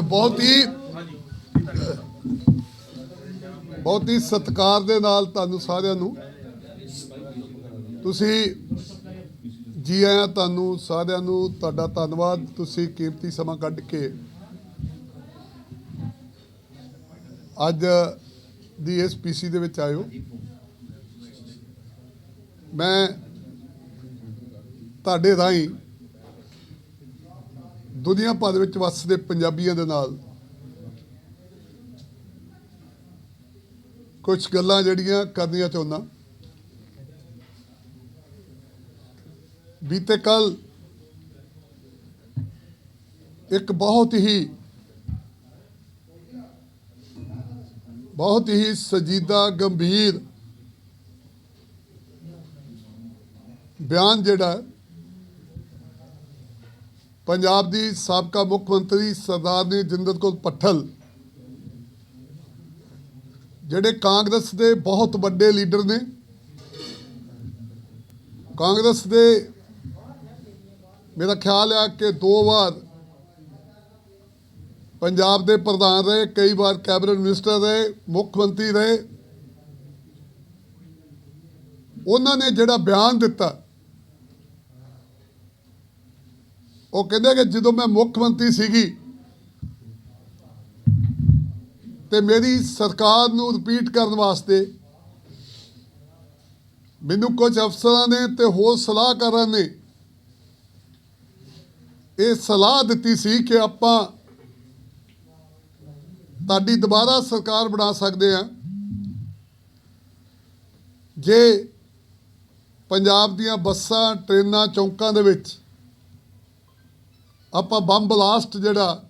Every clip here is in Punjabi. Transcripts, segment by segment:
ਬਹੁਤ ਹੀ ਬਹੁਤ ਹੀ ਸਤਿਕਾਰ ਦੇ ਨਾਲ ਤੁਹਾਨੂੰ ਸਾਰਿਆਂ ਨੂੰ, ਤੁਸੀਂ ਜੀ ਆਇਆਂ ਤੁਹਾਨੂੰ ਸਾਰਿਆਂ ਨੂੰ ਤੁਹਾਡਾ ਧੰਨਵਾਦ, ਤੁਸੀਂ ਕੀਮਤੀ ਸਮਾਂ ਕੱਢ ਕੇ ਅੱਜ ਦੀ ਇਸ ਪੀਸੀ ਦੇ ਵਿੱਚ ਆਇਓ। ਮੈਂ ਤੁਹਾਡੇ ਰਾਹੀਂ ਦੁਨੀਆ ਭਰ ਵਿੱਚ ਵੱਸਦੇ ਪੰਜਾਬੀਆਂ ਦੇ ਨਾਲ ਕੁਝ ਗੱਲਾਂ ਜਿਹੜੀਆਂ ਕਰਨੀਆਂ ਚਾਹੁੰਦਾ। ਬੀਤੇ ਕੱਲ ਇੱਕ ਬਹੁਤ ਹੀ ਬਹੁਤ ਹੀ ਸਜੀਦਾ, ਗੰਭੀਰ ਬਿਆਨ ਜਿਹੜਾ ਪੰਜਾਬ ਦੀ ਸਾਬਕਾ ਮੁੱਖ ਮੰਤਰੀ ਸਰਦਾਰਨੀ ਜਿੰਦਰ ਕੌਰ ਪੱਠਲ। ਜਿਹੜੇ ਕਾਂਗਰਸ ਦੇ ਬਹੁਤ ਵੱਡੇ ਲੀਡਰ ਨੇ, ਕਾਂਗਰਸ ਦੇ ਮੇਰਾ ਖਿਆਲ ਆ ਕਿ ਦੋ ਵਾਰ ਪੰਜਾਬ ਦੇ ਪ੍ਰਧਾਨ ਰਹੇ, ਕਈ ਵਾਰ ਕੈਬਨਿਟ ਮਿਨਿਸਟਰ ਰਹੇ, ਮੁੱਖ ਮੰਤਰੀ ਰਹੇ। ਉਹਨਾਂ ਨੇ ਜਿਹੜਾ ਬਿਆਨ ਦਿੱਤਾ ਉਹ ਕਹਿੰਦੇ ਕਿ ਜਦੋਂ ਮੈਂ ਮੁੱਖ ਮੰਤਰੀ ਸੀਗੀ ਤੇ ਮੇਰੀ ਸਰਕਾਰ ਨੂੰ ਰਿਪੀਟ ਕਰਨ ਵਾਸਤੇ ਮੈਨੂੰ ਕੁਝ ਅਫਸਰਾਂ ਨੇ ਤੇ ਹੋਰ ਸਲਾਹਕਾਰਾਂ ਨੇ ਇਹ ਸਲਾਹ ਦਿੱਤੀ ਸੀ ਕਿ ਆਪਾਂ ਤੁਹਾਡੀ ਦੁਬਾਰਾ ਸਰਕਾਰ ਬਣਾ ਸਕਦੇ ਆ ਜੇ ਪੰਜਾਬ ਦੀਆਂ ਬੱਸਾਂ, ਟ੍ਰੇਨਾਂ, ਚੌਂਕਾਂ ਦੇ ਵਿੱਚ ਆਪਾਂ ਬੰਬ ਬਲਾਸਟ ਜਿਹੜਾ,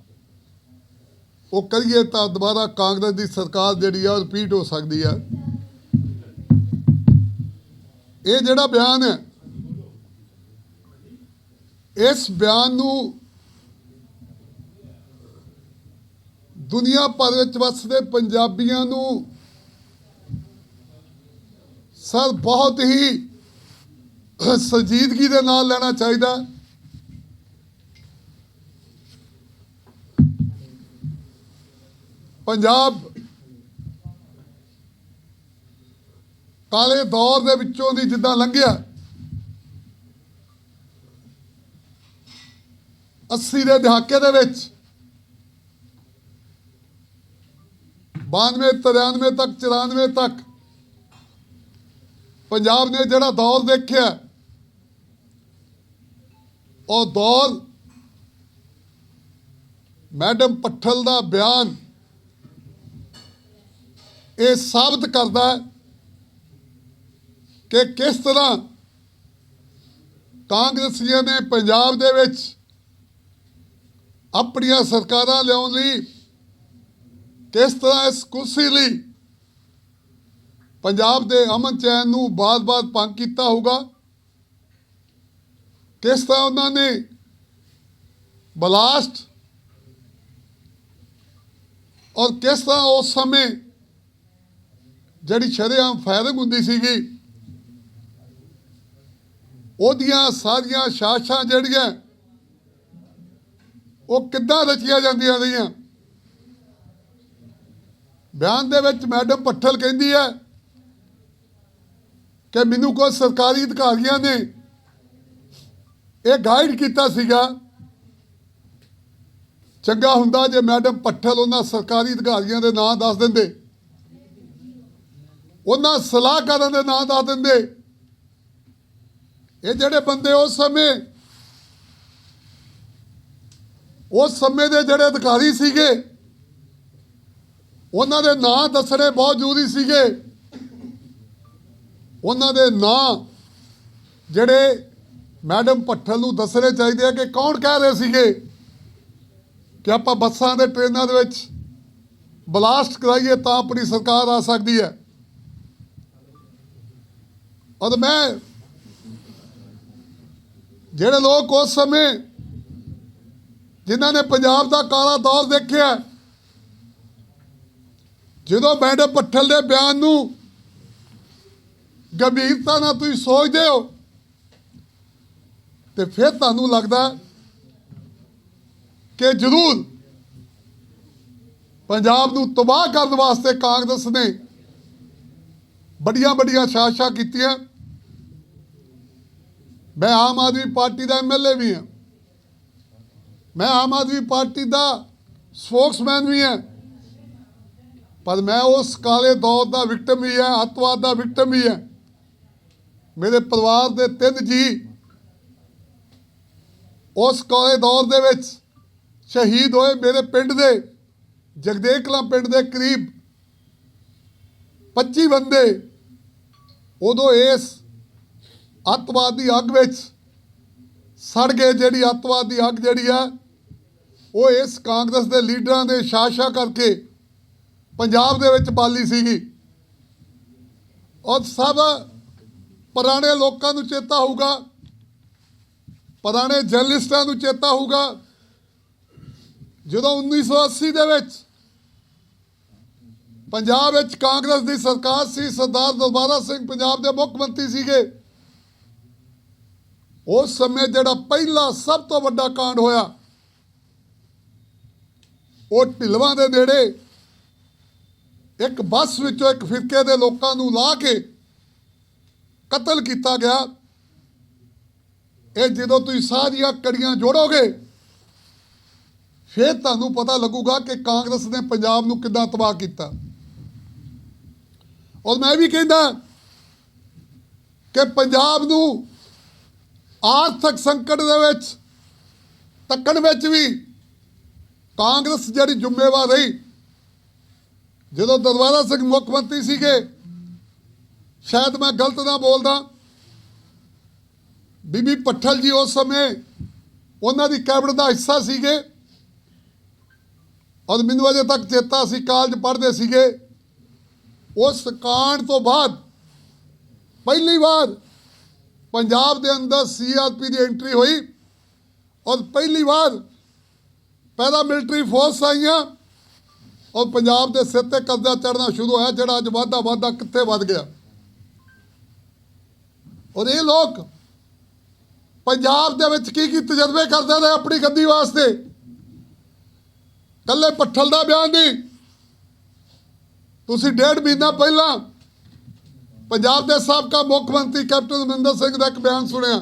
ਉਹ ਕਰੀਏ ਤਾਂ ਦੁਬਾਰਾ ਕਾਂਗਰਸ ਦੀ ਸਰਕਾਰ ਜਿਹੜੀ ਆ ਰਿਪੀਟ ਹੋ ਸਕਦੀ ਆ। ਇਹ ਜਿਹੜਾ ਬਿਆਨ ਹੈ, ਇਸ ਬਿਆਨ ਨੂੰ ਦੁਨੀਆ ਭਰ ਵਿੱਚ ਵਸਦੇ ਪੰਜਾਬੀਆਂ ਨੂੰ ਸਰ ਬਹੁਤ ਹੀ ਸੰਜੀਦਗੀ ਦੇ ਨਾਲ ਲੈਣਾ ਚਾਹੀਦਾ। ਪੰਜਾਬ ਕਾਲੇ ਦੌਰ ਦੇ ਵਿੱਚੋਂ ਦੀ ਜਿੱਦਾਂ ਲੰਘਿਆ 80 ਦੇ ਦਹਾਕੇ ਦੇ ਵਿੱਚ 92 93 ਤੱਕ 94 ਤੱਕ ਪੰਜਾਬ ਨੇ ਜਿਹੜਾ ਦੌਰ ਦੇਖਿਆ, ਉਹ ਦੌਰ ਮੈਡਮ ਪੱਠਲ ਦਾ ਬਿਆਨ ਇਹ ਸਾਬਤ ਕਰਦਾ ਹੈ ਕਿ ਕਿਸ ਤਰ੍ਹਾਂ ਕਾਂਗਰਸੀਆਂ ਨੇ ਪੰਜਾਬ ਦੇ ਵਿੱਚ ਆਪਣੀਆਂ ਸਰਕਾਰਾਂ ਲਿਆਉਣ ਲਈ ਕਿਸ ਤਰ੍ਹਾਂ ਇਸ ਕੁਰਸੀ ਲਈ ਪੰਜਾਬ ਦੇ ਅਮਨ ਚੈਨ ਨੂੰ ਬਾਰ-ਬਾਰ ਭੰਗ ਕੀਤਾ ਹੋਊਗਾ, ਕਿਸ ਤਰ੍ਹਾਂ ਉਹਨਾਂ ਨੇ ਬਲਾਸਟ ਔਰ ਕਿਸ ਤਰ੍ਹਾਂ ਉਸ ਸਮੇਂ ਜਿਹੜੀ ਸ਼ਰੇਆਮ ਫਾਇਰਿੰਗ ਹੁੰਦੀ ਸੀਗੀ, ਉਹਦੀਆਂ ਸਾਰੀਆਂ ਸਾਸ਼ਾਂ ਜਿਹੜੀਆਂ, ਉਹ ਕਿੱਦਾਂ ਰਚੀਆਂ ਜਾਂਦੀਆਂ ਰਹੀਆਂ? ਬਿਆਨ ਦੇ ਵਿੱਚ ਮੈਡਮ ਪੱਠਲ ਕਹਿੰਦੀ ਹੈ ਕਿ ਮੈਨੂੰ ਕੋਈ ਸਰਕਾਰੀ ਅਧਿਕਾਰੀਆਂ ਨੇ ਇਹ ਗਾਈਡ ਕੀਤਾ ਸੀਗਾ, ਚੰਗਾ ਹੁੰਦਾ ਜੇ ਮੈਡਮ ਪੱਠਲ ਉਹਨਾਂ ਸਰਕਾਰੀ ਅਧਿਕਾਰੀਆਂ ਦੇ ਨਾਂ ਦੱਸ ਦਿੰਦੇ। ਉਹਨਾਂ ਸਲਾਹਕਾਰਾਂ ਦੇ ਨਾਂ ਦੱਸ ਦਿੰਦੇ। ਇਹ ਜਿਹੜੇ ਬੰਦੇ ਉਸ ਸਮੇਂ ਉਸ ਸਮੇਂ ਦੇ ਜਿਹੜੇ ਅਧਿਕਾਰੀ ਸੀਗੇ, ਉਹਨਾਂ ਦੇ ਨਾਂ ਦੱਸਣੇ ਬਹੁਤ ਜ਼ਰੂਰੀ ਸੀਗੇ। ਉਹਨਾਂ ਦੇ ਨਾਂ ਜਿਹੜੇ ਮੈਡਮ ਪੱਠਲ ਨੂੰ ਦੱਸਣੇ ਚਾਹੀਦੇ ਆ ਕਿ ਕੌਣ ਕਹਿ ਰਹੇ ਸੀਗੇ ਕਿ ਆਪਾਂ ਬੱਸਾਂ ਦੇ ਟ੍ਰੇਨਾਂ ਦੇ ਵਿੱਚ ਬਲਾਸਟ ਕਰਾਈਏ ਤਾਂ ਆਪਣੀ ਸਰਕਾਰ ਆ ਸਕਦੀ ਹੈ। ਔਰ ਮੈਂ ਜਿਹੜੇ ਲੋਕ ਉਸ ਸਮੇਂ ਜਿਨ੍ਹਾਂ ਨੇ ਪੰਜਾਬ ਦਾ ਕਾਲਾ ਦੌਰ ਦੇਖਿਆ, ਜਦੋਂ ਮੈਡਮ ਪੱਠਲ ਦੇ ਬਿਆਨ ਨੂੰ ਗੰਭੀਰਤਾ ਨਾਲ ਤੁਸੀਂ ਸੋਚਦੇ ਹੋ, ਤੇ ਫਿਰ ਤੁਹਾਨੂੰ ਲੱਗਦਾ ਕਿ ਜ਼ਰੂਰ ਪੰਜਾਬ ਨੂੰ ਤਬਾਹ ਕਰਨ ਵਾਸਤੇ ਕਾਂਗਰਸ ਨੇ ਵੱਡੀਆਂ ਵੱਡੀਆਂ ਸਾਜ਼ਿਸ਼ਾਂ ਕੀਤੀਆਂ। ਮੈਂ ਆਮ ਆਦਮੀ ਪਾਰਟੀ ਦਾ ਐਮਐਲਏ ਵੀ ਹਾਂ। ਮੈਂ ਆਮ ਆਦਮੀ ਪਾਰਟੀ ਦਾ ਸਪੋਕਸਮੈਨ ਵੀ ਹਾਂ। ਪਰ ਮੈਂ ਉਸ ਕਾਲੇ ਦੌਰ ਦਾ ਵਿਕਟਮ ਹੀ ਹਾਂ, ਅੱਤਵਾਦ ਦਾ ਵਿਕਟਮ ਹੀ ਹਾਂ। ਮੇਰੇ ਪਰਿਵਾਰ ਦੇ ਤਿੰਨ ਜੀ ਉਸ ਕਾਲੇ ਦੌਰ ਦੇ ਵਿੱਚ ਸ਼ਹੀਦ ਹੋਏ ਮੇਰੇ ਪਿੰਡ ਦੇ ਜਗਦੇਵ ਕਲਾਂ ਪਿੰਡ ਦੇ ਕਰੀਬ 25 ਬੰਦੇ। ਉਦੋਂ ਇਸ ਅੱਤਵਾਦ ਦੀ ਅੱਗ ਵਿੱਚ ਸੜ ਗਏ। ਜਿਹੜੀ ਅੱਤਵਾਦ ਦੀ ਅੱਗ ਜਿਹੜੀ ਆ, ਉਹ ਇਸ ਕਾਂਗਰਸ ਦੇ ਲੀਡਰਾਂ ਦੇ ਸ਼ਾਸਾ ਕਰਕੇ ਪੰਜਾਬ ਦੇ ਵਿੱਚ ਬਾਲੀ ਸੀਗੀ। ਔਰ ਸਭ ਪੁਰਾਣੇ ਲੋਕਾਂ ਨੂੰ ਚੇਤਾ ਹੋਊਗਾ। ਪੁਰਾਣੇ ਜਰਨਲਿਸਟਾਂ ਨੂੰ ਚੇਤਾ ਹੋਊਗਾ। ਜਦੋਂ 1980 ਦੇ ਵਿੱਚ ਪੰਜਾਬ ਵਿੱਚ ਕਾਂਗਰਸ ਦੀ ਸਰਕਾਰ ਸੀ, ਸਰਦਾਰ ਦਰਬਾਰਾ ਸਿੰਘ ਪੰਜਾਬ ਦੇ ਮੁੱਖ ਮੰਤਰੀ ਸੀਗੇ। ਉਸ ਸਮੇਂ ਜਿਹੜਾ ਪਹਿਲਾ ਸਭ ਤੋਂ ਵੱਡਾ ਕਾਂਡ ਹੋਇਆ, ਉਹ ਢਿਲਵਾਂ ਦੇ ਨੇੜੇ ਇੱਕ ਬੱਸ ਵਿੱਚੋਂ ਇੱਕ ਫਿਰਕੇ ਦੇ ਲੋਕਾਂ ਨੂੰ ਲਾ ਕੇ ਕਤਲ ਕੀਤਾ ਗਿਆ। ਇਹ ਜਦੋਂ ਤੁਸੀਂ ਸਾਰੀਆਂ ਕੜੀਆਂ ਜੋੜੋਗੇ, ਫਿਰ ਤੁਹਾਨੂੰ ਪਤਾ ਲੱਗੂਗਾ ਕਿ ਕਾਂਗਰਸ ਨੇ ਪੰਜਾਬ ਨੂੰ ਕਿੱਦਾਂ ਤਬਾਹ ਕੀਤਾ। ਔਰ ਮੈਂ ਵੀ ਕਹਿੰਦਾ ਕਿ ਪੰਜਾਬ ਨੂੰ ਆਰਥਿਕ ਸੰਕਟ ਦੇ ਵਿੱਚ ਤੱਕਣ ਵਿੱਚ ਵੀ ਕਾਂਗਰਸ ਜਿਹੜੀ ਜ਼ਿੰਮੇਵਾਰ ਰਹੀ, ਜਦੋਂ ਦਰਬਾਰਾ ਸਿੰਘ ਮੁੱਖ ਮੰਤਰੀ ਸੀਗੇ, ਸ਼ਾਇਦ ਮੈਂ ਗਲਤ ਨਾ ਬੋਲਦਾ, ਬੀਬੀ ਪੱਠਲ ਜੀ ਉਸ ਸਮੇਂ ਉਹਨਾਂ ਦੀ ਕੈਬਨਿਟ ਦਾ ਹਿੱਸਾ ਸੀਗੇ, ਔਰ ਮੈਨੂੰ ਅਜੇ ਤੱਕ ਚੇਤਾ ਸੀ ਕਾਲਜ ਪੜ੍ਹਦੇ ਸੀਗੇ ਉਸ ਕਾਂਡ ਤੋਂ ਬਾਅਦ, ਪਹਿਲੀ ਵਾਰ ਪੰਜਾਬ ਦੇ ਅੰਦਰ ਸੀਆਰਪੀ ਦੀ ਐਂਟਰੀ ਹੋਈ ਔਰ ਪਹਿਲੀ ਵਾਰ ਪੈਰਾ ਮਿਲਟਰੀ ਫੋਰਸ ਆਈਆਂ ਔਰ ਪੰਜਾਬ ਦੇ ਸਿਰ ਤੇ ਕਬਜ਼ਾ ਚੜਨਾ ਸ਼ੁਰੂ ਹੋਇਆ, ਜਿਹੜਾ ਅੱਜ ਵਾਧਾ ਵਾਧਾ ਕਿੱਥੇ ਵੱਧ ਗਿਆ। ਔਰ ਇਹ ਲੋਕ ਪੰਜਾਬ ਦੇ ਵਿੱਚ ਕੀ ਕੀ ਤਜਰਬੇ ਕਰਦੇ ਨੇ ਆਪਣੀ ਗੱਦੀ ਵਾਸਤੇ? ਕੱਲੇ ਪੱਠਲ ਦਾ ਬਿਆਨ ਨਹੀਂ ਤੁਸੀਂ ਡੇਢ ਮਹੀਨਾ ਪਹਿਲਾਂ ਪੰਜਾਬ ਦੇ ਸਾਬਕਾ ਮੁੱਖ ਮੰਤਰੀ ਕੈਪਟਨ ਅਮਰਿੰਦਰ ਸਿੰਘ ਦਾ ਇੱਕ ਬਿਆਨ ਸੁਣਿਆ।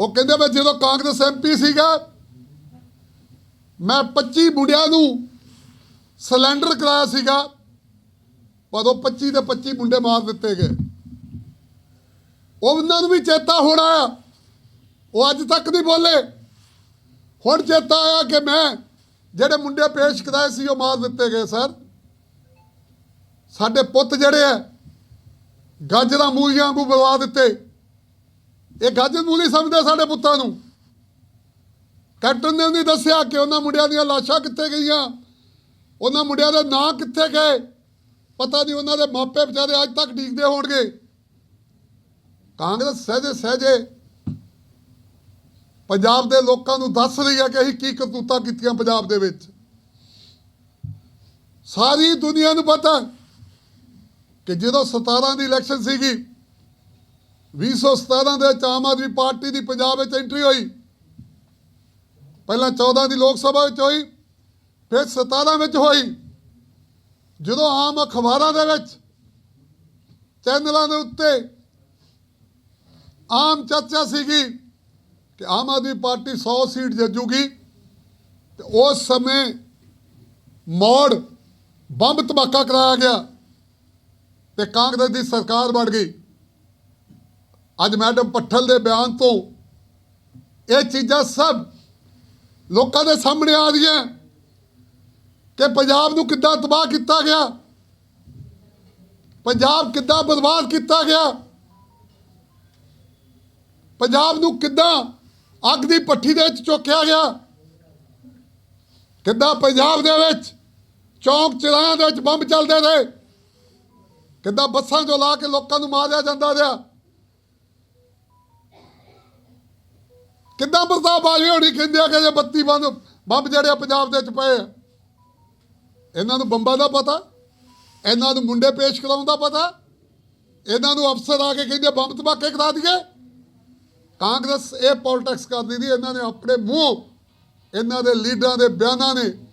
ਉਹ ਕਹਿੰਦੇ ਮੈਂ ਜਦੋਂ ਕਾਂਗਰਸ ਐਮਪੀ ਸੀਗਾ, ਮੈਂ 25 ਮੁੰਡਿਆਂ ਨੂੰ ਸਿਲੰਡਰ ਕਰਾਇਆ ਸੀਗਾ, ਪਰ ਉਹ 25 ਦੇ 25 ਮੁੰਡੇ ਮਾਰ ਦਿੱਤੇ ਗਏ। ਉਹਨਾਂ ਨੂੰ ਵੀ ਚੇਤਾ ਹੋਣਾ ਆ ਉਹ ਅੱਜ ਤੱਕ ਨਹੀਂ ਬੋਲੇ। ਹੁਣ ਚੇਤਾ ਆਇਆ ਕਿ ਮੈਂ ਜਿਹੜੇ ਮੁੰਡੇ ਪੇਸ਼ ਕਰਾਏ ਸੀ, ਉਹ ਮਾਰ ਦਿੱਤੇ ਗਏ, ਸਰ। ਸਾਡੇ ਪੁੱਤ ਜਿਹੜੇ ਆ, ਗਾਜਰਾਂ ਮੂਲੀਆਂ ਨੂੰ ਬਰਵਾ ਦਿੱਤੇ। ਇਹ ਗਾਜਰ ਮੂਲੀ ਸਮਝਦੇ ਸਾਡੇ ਪੁੱਤਾਂ ਨੂੰ। ਕੈਪਟਨ ਨੇ ਨਹੀਂ ਦੱਸਿਆ ਕਿ ਉਹਨਾਂ ਮੁੰਡਿਆਂ ਦੀਆਂ ਲਾਸ਼ਾਂ ਕਿੱਥੇ ਗਈਆਂ? ਉਹਨਾਂ ਮੁੰਡਿਆਂ ਦੇ ਨਾਂ ਕਿੱਥੇ ਗਏ? ਪਤਾ ਨਹੀਂ ਉਹਨਾਂ ਦੇ ਮਾਪੇ ਵਿਚਾਰੇ ਅੱਜ ਤੱਕ ਡੀਕਦੇ ਹੋਣਗੇ। ਕਾਂਗਰਸ ਸਹਜੇ ਸਹਜੇ ਪੰਜਾਬ ਦੇ ਲੋਕਾਂ ਨੂੰ ਦੱਸ ਰਹੀ ਹੈ ਕਿ ਅਸੀਂ ਕੀ ਕਰਤੂਤਾਂ ਕੀਤੀਆਂ ਪੰਜਾਬ ਦੇ ਵਿੱਚ। ਸਾਰੀ ਦੁਨੀਆ ਨੂੰ ਪਤਾ ਕਿ ਜਦੋਂ 17 ਦੀ ਇਲੈਕਸ਼ਨ ਸੀਗੀ 2017 ਦੇ ਵਿੱਚ ਆਮ ਆਦਮੀ ਪਾਰਟੀ ਦੀ ਪੰਜਾਬ ਵਿੱਚ ਐਂਟਰੀ ਹੋਈ। ਪਹਿਲਾਂ 14 ਦੀ ਲੋਕ ਸਭਾ ਵਿੱਚ ਹੋਈ, ਫਿਰ 17 ਵਿੱਚ ਹੋਈ। ਜਦੋਂ ਆਮ ਅਖਬਾਰਾਂ ਦੇ ਵਿੱਚ, ਚੈਨਲਾਂ ਦੇ ਉੱਤੇ ਆਮ ਚਰਚਾ ਸੀਗੀ ਕਿ ਆਮ ਆਦਮੀ ਪਾਰਟੀ 100 ਸੀਟ ਜੱਜੂਗੀ ਤੇ ਉਸ ਸਮੇਂ ਮੋੜ ਬੰਬ ਧਮਾਕਾ ਕਰਾਇਆ ਗਿਆ ਤੇ ਕਾਂਗਰਸ ਦੀ ਸਰਕਾਰ ਬਣ ਗਈ। ਅੱਜ ਮੈਡਮ ਪੱਠਲ ਦੇ ਬਿਆਨ ਤੋਂ ਇਹ ਚੀਜ਼ਾਂ ਸਭ ਲੋਕਾਂ ਦੇ ਸਾਹਮਣੇ ਆ ਰਹੀਆਂ ਕਿ ਪੰਜਾਬ ਨੂੰ ਕਿੱਦਾਂ ਤਬਾਹ ਕੀਤਾ ਗਿਆ, ਪੰਜਾਬ ਕਿੱਦਾਂ ਬਰਬਾਦ ਕੀਤਾ ਗਿਆ, ਪੰਜਾਬ ਨੂੰ ਕਿੱਦਾਂ ਅੱਗ ਦੀ ਪੱਠੀ ਦੇ ਵਿੱਚ ਚੁੱਕਿਆ ਗਿਆ। ਕਿੱਦਾਂ ਪੰਜਾਬ ਦੇ ਵਿੱਚ ਚੌਂਕ ਚਿਰਾਇਆਂ ਦੇ ਵਿੱਚ ਬੰਬ ਚੱਲਦੇ ਰਹੇ? ਕਿੱਦਾਂ ਬੱਸਾਂ 'ਚੋਂ ਲਾ ਕੇ ਲੋਕਾਂ ਨੂੰ ਮਾਰਿਆ ਜਾਂਦਾ ਰਿਹਾ? ਕਿੱਦਾਂ ਪ੍ਰਤਾਪ ਬਾਜੀ ਹੋਣੀ ਕਹਿੰਦੇ ਆ ਕਿ ਜੇ ਬੱਤੀ ਬੰਦ, ਬੰਬ ਜਿਹੜੇ ਪੰਜਾਬ ਦੇ ਵਿੱਚ ਪਏ ਆ। ਇਹਨਾਂ ਨੂੰ ਬੰਬਾਂ ਦਾ ਪਤਾ, ਇਹਨਾਂ ਨੂੰ ਮੁੰਡੇ ਪੇਸ਼ ਕਰਾਉਣ ਦਾ ਪਤਾ, ਇਹਨਾਂ ਨੂੰ ਅਫਸਰ ਆ ਕੇ ਕਹਿੰਦੇ ਬੰਬ ਧਮਾਕੇ ਕਰਾ ਦਈਏ। ਕਾਂਗਰਸ ਇਹ ਪੋਲਿਟਿਕਸ ਕਰਦੀ ਦੀ ਇਹਨਾਂ ਨੇ ਆਪਣੇ ਮੂੰਹ, ਇਹਨਾਂ ਦੇ ਲੀਡਰਾਂ ਦੇ ਬਿਆਨਾਂ ਨੇ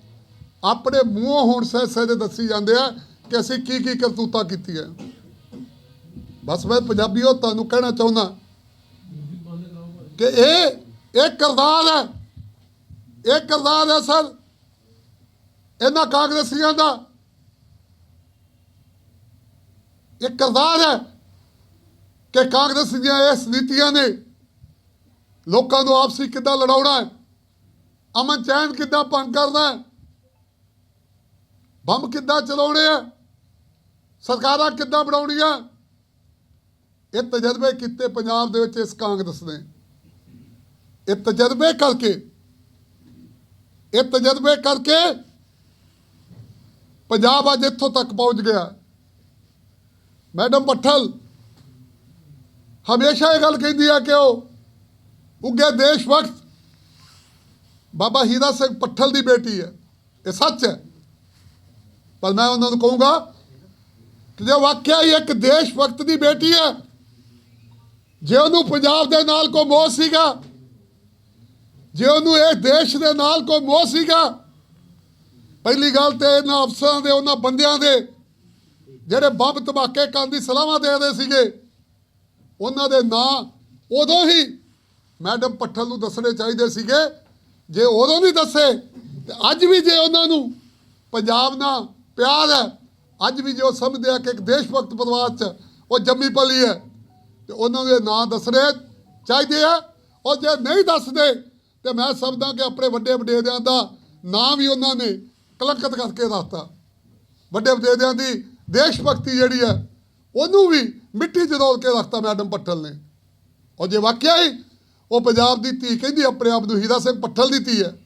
ਆਪਣੇ ਮੂੰਹੋਂ ਹੁਣ ਸਹਿ ਸਹਿਜੇ ਦੱਸੀ ਜਾਂਦੇ ਆ ਕਿ ਅਸੀਂ ਕੀ ਕੀ ਕਰਤੂਤਾਂ ਕੀਤੀਆਂ। ਬਸ ਮੈਂ ਪੰਜਾਬੀਓ ਤੁਹਾਨੂੰ ਕਹਿਣਾ ਚਾਹੁੰਦਾ ਕਿ ਇਹ ਇਹ ਕਰਦਾਰ ਹੈ। ਇਹ ਕਰਦਾਰ ਹੈ ਸਰ। ਇਹਨਾਂ ਕਾਂਗਰਸੀਆਂ ਦਾ ਇਹ ਕਰਦਾਰ ਹੈ ਕਿ ਕਾਂਗਰਸ ਦੀਆਂ ਇਸ ਨੀਤੀਆਂ ਨੇ ਲੋਕਾਂ ਨੂੰ ਆਪਸੀ ਕਿੱਦਾਂ ਲੜਾਉਣਾ ਹੈ? ਅਮਨ ਚੈਨ ਕਿੱਦਾਂ ਭੰਗ ਕਰਨਾ ਹੈ? ਬੰਬ ਕਿੱਦਾਂ ਚਲਾਉਣੇ ਆ ਸਰਕਾਰਾਂ ਕਿੱਦਾਂ ਬਣਾਉਣੀਆਂ? ਇਹ ਤਜਰਬੇ ਕੀਤੇ ਪੰਜਾਬ ਦੇ ਵਿੱਚ ਇਸ ਕਾਂਗਰਸ ਨੇ। ਇਹ ਤਜਰਬੇ ਕਰਕੇ, ਇਹ ਤਜਰਬੇ ਕਰਕੇ ਪੰਜਾਬ ਅੱਜ ਇੱਥੋਂ ਤੱਕ ਪਹੁੰਚ ਗਿਆ। ਮੈਡਮ ਪੱਠਲ, ਹਮੇਸ਼ਾ ਇਹ ਗੱਲ ਕਹਿੰਦੀ ਆ ਕਿ ਉਹ ਉੱਗੇ ਦੇਸ਼ ਵਕਤ ਬਾਬਾ ਹੀਰਾ ਸਿੰਘ ਪੱਠਲ ਦੀ ਬੇਟੀ ਹੈ। ਇਹ ਸੱਚ ਹੈ। ਪਰ ਮੈਂ ਉਹਨਾਂ ਨੂੰ ਕਹੂੰਗਾ ਕਿ ਜੇ ਵਾਕਿਆ ਹੀ ਇੱਕ ਦੇਸ਼ ਵਕਤ ਦੀ ਬੇਟੀ ਹੈ, ਜੇ ਉਹਨੂੰ ਪੰਜਾਬ ਦੇ ਨਾਲ ਕੋਈ ਮੋਹ ਸੀਗਾ, ਜੇ ਉਹਨੂੰ ਇਹ ਦੇਸ਼ ਦੇ ਨਾਲ ਕੋਈ ਮੋਹ ਸੀਗਾ, ਪਹਿਲੀ ਗੱਲ ਤੇ ਇਹਨਾਂ ਅਫਸਰਾਂ ਦੇ, ਉਹਨਾਂ ਬੰਦਿਆਂ ਦੇ ਜਿਹੜੇ ਬੰਬ ਧਮਾਕੇ ਕਰਨ ਦੀ ਸਲਾਹਾਂ ਦੇ ਰਹੇ ਸੀਗੇ, ਉਹਨਾਂ ਦੇ ਨਾਂ ਉਦੋਂ ਹੀ ਮੈਡਮ ਪੱਠਲ ਨੂੰ ਦੱਸਣੇ ਚਾਹੀਦੇ ਸੀਗੇ। ਜੇ ਉਦੋਂ ਵੀ ਦੱਸੇ, ਤੇ ਅੱਜ ਵੀ ਜੇ ਉਹਨਾਂ ਨੂੰ ਪੰਜਾਬ ਨਾਲ ਪਿਆਰ ਹੈ, ਅੱਜ ਵੀ ਜੇ ਉਹ ਸਮਝਦੇ ਆ ਕਿ ਇੱਕ ਦੇਸ਼ ਭਗਤ ਪਰਿਵਾਰ 'ਚ ਉਹ ਜੰਮੀ ਪਲੀ ਹੈ, ਤੇ ਉਹਨਾਂ ਦੇ ਨਾਂ ਦੱਸਣੇ ਚਾਹੀਦੇ ਆ। ਉਹ ਜੇ ਨਹੀਂ ਦੱਸਦੇ, ਤੇ ਮੈਂ ਸਮਝਦਾ ਕਿ ਆਪਣੇ ਵੱਡੇ ਵਡੇਰਿਆਂ ਦਾ ਨਾਂ ਵੀ ਉਹਨਾਂ ਨੇ ਕਲੰਕਤ ਕਰਕੇ ਦੱਸਤਾ। ਵੱਡੇ ਵਡੇਰਿਆਂ ਦੀ ਦੇਸ਼ ਭਗਤੀ ਜਿਹੜੀ ਹੈ, ਉਹਨੂੰ ਵੀ ਮਿੱਟੀ 'ਚ ਰੋਲ ਕੇ ਰੱਖਤਾ ਮੈਡਮ ਪੱਠਲ ਨੇ। ਉਹ ਜੇ ਵਾਕਿਆ ਹੀ ਉਹ ਪੰਜਾਬ ਦੀ ਧੀ ਕਹਿੰਦੀ, ਆਪਣੇ ਆਪ ਨੂੰ ਹੀਰਾ ਸਿੰਘ ਪੱਠਲ ਦੀ ਧੀ ਹੈ।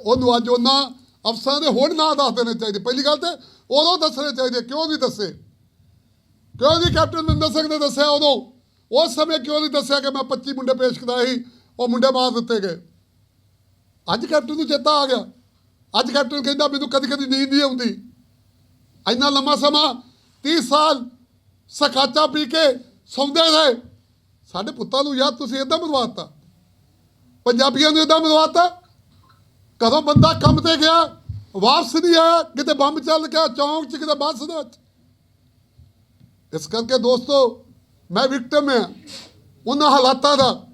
ਉਹਨੂੰ ਅੱਜ ਉਹਨਾਂ ਅਫਸਰਾਂ ਦੇ ਹੋਰ ਨਾਂ ਦੱਸ ਦੇਣੇ ਚਾਹੀਦੇ। ਪਹਿਲੀ ਗੱਲ ਤੇ ਉਦੋਂ ਦੱਸਣੇ ਚਾਹੀਦੇ, ਕਿਉਂ ਨਹੀਂ ਦੱਸੇ? ਕਿਉਂ ਨਹੀਂ ਕੈਪਟਨ ਮਨਿੰਦਰ ਸਿੰਘ ਨੇ ਦੱਸਿਆ ਉਦੋਂ ਉਸ ਸਮੇਂ ਕਿਉਂ ਨਹੀਂ ਦੱਸਿਆ ਕਿ ਮੈਂ 25 ਮੁੰਡੇ ਪੇਸ਼ ਕਰਾਏ ਸੀ, ਉਹ ਮੁੰਡੇ ਮਾਰ ਦਿੱਤੇ ਗਏ? ਅੱਜ ਕੈਪਟਨ ਨੂੰ ਚੇਤਾ ਆ ਗਿਆ। ਅੱਜ ਕੈਪਟਨ ਕਹਿੰਦਾ, ਮੈਨੂੰ ਕਦੀ ਕਦੀ ਨੀਂਦ ਨਹੀਂ ਆਉਂਦੀ। ਇੰਨਾ ਲੰਮਾ ਸਮਾਂ 30 ਸਾਲ ਸਕਾਚਾ ਪੀ ਕੇ ਸੌਂਦੇ ਰਹੇ। ਸਾਡੇ ਪੁੱਤਾਂ ਨੂੰ ਯਾਦ ਤੁਸੀਂ ਇਦਾਂ ਮਰਵਾਤਾ ਪੰਜਾਬੀਆਂ ਨੂੰ ਇਦਾਂ ਮਰਵਾਤਾ ਕਦੋਂ ਬੰਦਾ ਕੰਮ ਤੇ ਗਿਆ, ਵਾਪਸ ਨਹੀਂ ਆਇਆ, ਕਿਤੇ ਬੰਬ ਚੱਲ ਗਿਆ, ਚੌਂਕ 'ਚ, ਕਿਤੇ ਬੱਸ ਦੇ ਇਸ ਕਰਕੇ ਦੋਸਤੋ, ਮੈਂ ਵਿਕਟਮ ਹਾਂ, ਉਹਨਾਂ ਹਾਲਾਤਾਂ ਦਾ।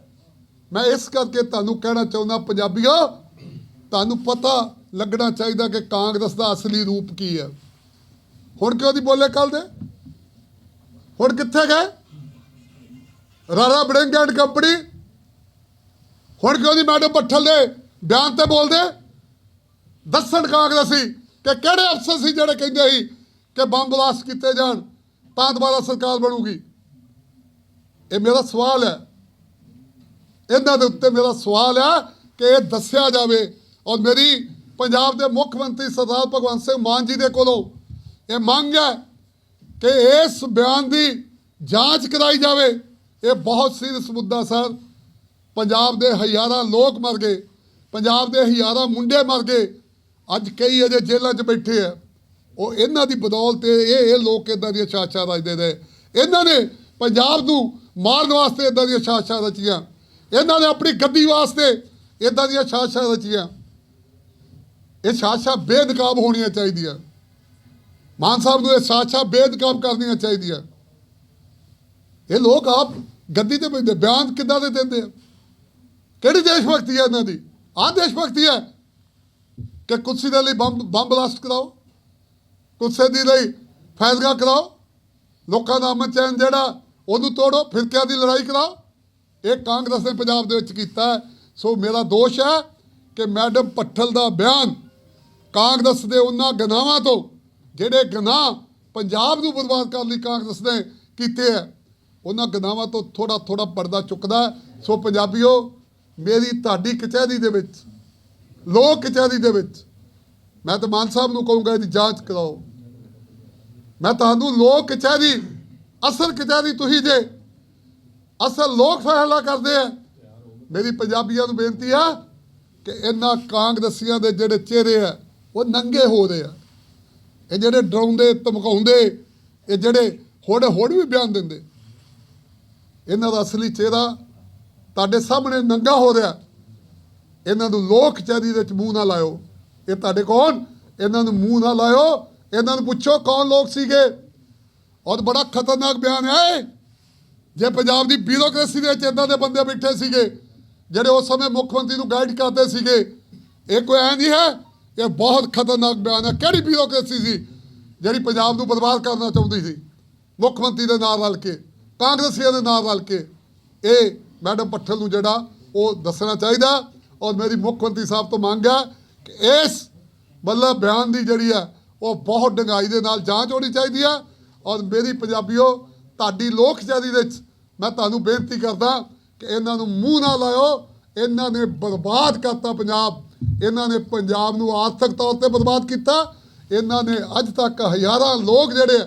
ਮੈਂ ਇਸ ਕਰਕੇ ਤੁਹਾਨੂੰ ਕਹਿਣਾ ਚਾਹੁੰਦਾ, ਪੰਜਾਬੀਓ, ਤੁਹਾਨੂੰ ਪਤਾ ਲੱਗਣਾ ਚਾਹੀਦਾ ਕਿ ਕਾਂਗਰਸ ਦਾ ਅਸਲੀ ਰੂਪ ਕੀ ਹੈ। ਹੁਣ ਕਿਉਂ ਦੀ ਬੋਲੇ ਕੱਲ ਦੇ? ਹੁਣ ਕਿੱਥੇ ਗਏ? Raja Warring and company. ਹੁਣ ਕਿਉਂ ਦੀ ਮੈਡਮ ਪੱਠਲ ਦੇ ਬਿਆਨ ਤੇ ਬੋਲਦੇ? ਦੱਸਣ ਕਾਂਗਰਸੀ ਕਿ ਕਿਹੜੇ ਅਫਸਰ ਸੀ ਜਿਹੜੇ ਕਹਿੰਦੇ ਸੀ ਕਿ ਬੰਬ ਬਲਾਸਟ ਕੀਤੇ ਜਾਣ, ਤਾਂ ਦੁਬਾਰਾ ਸਰਕਾਰ ਬਣੂਗੀ? ਇਹ ਮੇਰਾ ਸਵਾਲ ਹੈ। ਇਹਨਾਂ ਦੇ ਉੱਤੇ ਮੇਰਾ ਸਵਾਲ ਹੈ ਕਿ ਇਹ ਦੱਸਿਆ ਜਾਵੇ। ਔਰ ਮੇਰੀ ਪੰਜਾਬ ਦੇ ਮੁੱਖ ਮੰਤਰੀ ਸਰਦਾਰ ਭਗਵੰਤ ਸਿੰਘ ਮਾਨ ਜੀ ਦੇ ਕੋਲੋਂ ਇਹ ਮੰਗ ਹੈ ਕਿ ਇਸ ਬਿਆਨ ਦੀ ਜਾਂਚ ਕਰਾਈ ਜਾਵੇ। ਇਹ ਬਹੁਤ ਸੀਰੀਅਸ ਮੁੱਦਾ ਸਰ ਪੰਜਾਬ ਦੇ ਹਜ਼ਾਰਾਂ ਲੋਕ ਮਰ ਗਏ। ਪੰਜਾਬ ਦੇ ਹਜ਼ਾਰਾਂ ਮੁੰਡੇ ਮਰ ਗਏ। ਅੱਜ ਕਈ ਅਜੇ ਜੇਲ੍ਹਾਂ 'ਚ ਬੈਠੇ ਆ। ਉਹ ਇਹਨਾਂ ਦੀ ਬਦੌਲਤ ਇਹ ਇਹ ਲੋਕ ਇਦਾਂ ਦੀਆਂ ਛਾਛਾਂ ਰਚਦੇ ਨੇ। ਇਹਨਾਂ ਨੇ ਪੰਜਾਬ ਨੂੰ ਮਾਰਨ ਵਾਸਤੇ ਇਦਾਂ ਦੀਆਂ ਛਾਛਾਂ ਰਚੀਆਂ। ਇਹਨਾਂ ਨੇ ਆਪਣੀ ਗੱਦੀ ਵਾਸਤੇ ਇਦਾਂ ਦੀਆਂ ਛਾਛਾਂ ਰਚੀਆਂ। ਇਹ ਛਾਛਾਂ ਬੇਨਕਾਬ ਹੋਣੀਆਂ ਚਾਹੀਦੀਆਂ। ਮਾਨ ਸਾਹਿਬ ਨੂੰ ਇਹ ਛਾਛਾਂ ਬੇਨਕਾਬ ਕਰਨੀਆਂ ਚਾਹੀਦੀਆਂ। ਇਹ ਲੋਕ ਆਪ ਗੱਦੀ ਤੇ ਬੈਠੇ ਬਿਆਨ ਕਿੱਦਾਂ ਦੇ ਦਿੰਦੇ ਆ? ਕਿਹੜੀ ਦੇਸ਼ ਭਗਤੀ ਹੈ ਇਹਨਾਂ ਦੀ? ਆਹ ਦੇਸ਼ ਭਗਤੀ ਹੈ ਕਿ ਕੁਰਸੀ ਦੇ ਲਈ ਬੰਬ ਬੰਬ ਬਲਾਸਟ ਕਰਾਓ, ਕੁਰਸੀ ਦੇ ਲਈ ਫੈਸਲਾ ਕਰਾਓ, ਲੋਕਾਂ ਦਾ ਅਮਨ ਚੈਨ ਜਿਹੜਾ, ਉਹਨੂੰ ਤੋੜੋ, ਫਿਰਕਿਆਂ ਦੀ ਲੜਾਈ ਕਰਾਓ। ਇਹ ਕਾਂਗਰਸ ਨੇ ਪੰਜਾਬ ਦੇ ਵਿੱਚ ਕੀਤਾ ਹੈ। ਸੋ ਮੇਰਾ ਦੋਸ਼ ਹੈ ਕਿ ਮੈਡਮ ਪੱਠਲ ਦਾ ਬਿਆਨ ਕਾਂਗਰਸ ਦੇ ਉਹਨਾਂ ਗਨਾਹਾਂ ਤੋਂ, ਜਿਹੜੇ ਗਨਾਹ ਪੰਜਾਬ ਨੂੰ ਬਰਬਾਦ ਕਰਨ ਲਈ ਕਾਂਗਰਸ ਨੇ ਕੀਤੇ ਹੈ ਉਹਨਾਂ ਗਦਾਵਾਂ ਤੋਂ ਥੋੜਾ ਥੋੜਾ ਪਰਦਾ ਚੁੱਕਦਾ ਹੈ। ਸੋ ਪੰਜਾਬੀਓ, ਮੇਰੀ ਤੁਹਾਡੀ ਕਚਹਿਰੀ ਦੇ ਵਿੱਚ, ਲੋਕ ਕਚਹਿਰੀ ਦੇ ਵਿੱਚ, ਮੈਂ ਤਾਂ ਮਾਨ ਸਾਹਿਬ ਨੂੰ ਕਹੂੰਗਾ ਇਹਦੀ ਜਾਂਚ ਕਰਾਓ। ਮੈਂ ਤੁਹਾਨੂੰ ਲੋਕ ਕਚਹਿਰੀ, ਅਸਲ ਕਚਹਿਰੀ ਤੁਸੀਂ ਜੇ, ਅਸਲ ਲੋਕ ਫੈਸਲਾ ਕਰਦੇ ਆ, ਮੇਰੀ ਪੰਜਾਬੀਆਂ ਨੂੰ ਬੇਨਤੀ ਆ ਕਿ ਇਹਨਾਂ ਕਾਂਗਰਸੀਆਂ ਦੇ ਜਿਹੜੇ ਚਿਹਰੇ ਆ, ਉਹ ਨੰਗੇ ਹੋ ਰਹੇ ਆ। ਇਹ ਜਿਹੜੇ ਡਰਾਉਂਦੇ, ਧਮਕਾਉਂਦੇ, ਇਹ ਜਿਹੜੇ ਹੋੜੇ ਹੋੜ ਵੀ ਬਿਆਨ ਦਿੰਦੇ। ਇਹਨਾਂ ਦਾ ਅਸਲੀ ਚਿਹਰਾ ਤੁਹਾਡੇ ਸਾਹਮਣੇ ਨੰਗਾ ਹੋ ਰਿਹਾ। ਇਹਨਾਂ ਨੂੰ ਲੋਕ ਕਚਹਿਰੀ ਦੇ ਵਿੱਚ ਮੂੰਹ ਨਾ ਲਾਇਓ। ਇਹ ਤੁਹਾਡੇ ਕੋਲ ਇਹਨਾਂ ਨੂੰ ਮੂੰਹ ਨਾ ਲਾਇਓ। ਇਹਨਾਂ ਨੂੰ ਪੁੱਛੋ ਕੌਣ ਲੋਕ ਸੀਗੇ? ਔਰ ਬੜਾ ਖਤਰਨਾਕ ਬਿਆਨ ਹੈ ਇਹ। ਜੇ ਪੰਜਾਬ ਦੀ ਬਿਊਰੋਕ੍ਰੇਸੀ ਦੇ ਵਿੱਚ ਇਦਾਂ ਦੇ ਬੰਦੇ ਬੈਠੇ ਸੀਗੇ, ਜਿਹੜੇ ਉਸ ਸਮੇਂ ਮੁੱਖ ਮੰਤਰੀ ਨੂੰ ਗਾਈਡ ਕਰਦੇ ਸੀਗੇ, ਇਹ ਕੋਈ ਐ ਨਹੀਂ ਹੈ? ਇਹ ਬਹੁਤ ਖਤਰਨਾਕ ਬਿਆਨ ਹੈ। ਕਿਹੜੀ ਬਿਊਰੋਕ੍ਰੇਸੀ ਸੀ ਜਿਹੜੀ ਪੰਜਾਬ ਨੂੰ ਬਰਬਾਦ ਕਰਨਾ ਚਾਹੁੰਦੀ ਸੀ? ਮੁੱਖ ਮੰਤਰੀ ਦੇ ਨਾਲ ਰਲ ਕੇ। ਕਾਂਗਰਸੀਆਂ ਦੇ ਨਾਲ ਰਲ ਕੇ ਇਹ ਮੈਡਮ ਪੱਠਲ ਨੂੰ ਜਿਹੜਾ ਉਹ ਦੱਸਣਾ ਚਾਹੀਦਾ ਔਰ ਮੇਰੀ ਮੁੱਖ ਮੰਤਰੀ ਸਾਹਿਬ ਤੋਂ ਮੰਗ ਹੈ ਕਿ ਇਸ ਮਤਲਬ ਬਿਆਨ ਦੀ ਜਿਹੜੀ ਹੈ ਉਹ ਬਹੁਤ ਡੰਗਾਈ ਦੇ ਨਾਲ ਜਾਂਚ ਹੋਣੀ ਚਾਹੀਦੀ ਹੈ ਔਰ ਮੇਰੀ ਪੰਜਾਬੀਓ, ਤੁਹਾਡੀ ਲੋਕ ਦੇ ਵਿੱਚ ਮੈਂ ਤੁਹਾਨੂੰ ਬੇਨਤੀ ਕਰਦਾ ਕਿ ਇਹਨਾਂ ਨੂੰ ਮੂੰਹ ਨਾ ਲਾਇਓ, ਇਹਨਾਂ ਨੇ ਬਰਬਾਦ ਕਰਤਾ ਪੰਜਾਬ, ਇਹਨਾਂ ਨੇ ਪੰਜਾਬ ਨੂੰ ਆਰਥਿਕ ਤੌਰ ਤੇ ਬਰਬਾਦ ਕੀਤਾ, ਇਹਨਾਂ ਨੇ ਅੱਜ ਤੱਕ ਹਜ਼ਾਰਾਂ ਲੋਕ ਜਿਹੜੇ